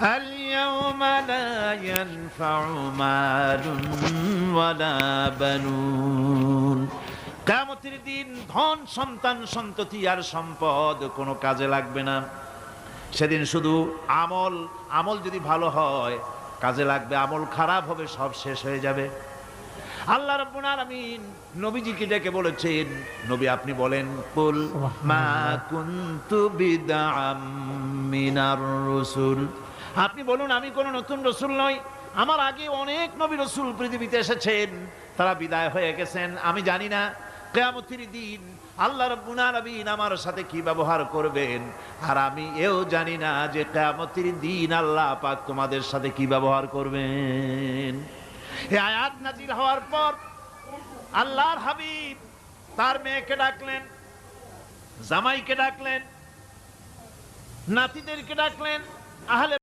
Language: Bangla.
اليوم لا ينفع مال ولا بنون কামতের দিন ধন সন্তান সন্ততি আর সম্পদ কোনো কাজে লাগবে না সেদিন শুধু আমল আমল যদি ভালো হয় কাজে লাগবে আমল খারাপ হবে সব শেষ হয়ে যাবে আল্লাহ রাব্বুল আলামিন নবীজিকে ডেকে বলেছেন নবী আপনি বলেন কুল মা কুনতু বিদআম মিনার রাসূল আপনি বলুন, আমি কোন নতুন রসুল নই। আমার আগে অনেক নবী রসুল পৃথিবীতে এসেছেন। তারা বিদায় হয়ে গেছেন। আমি জানি না, কেয়ামতির দিন আল্লাহ আলামিন আমার সাথে কি ব্যবহার করবেন। আর আমি এও জানি না যে কেয়ামতির দিন আল্লাহ পাক তোমাদের সাথে কি ব্যবহার করবেন। আয়াত নাজিল হওয়ার পর আল্লাহর হাবিব তার মেয়েকে ডাকলেন, জামাইকে ডাকলেন, নাতিদেরকে ডাকলেন, আহলে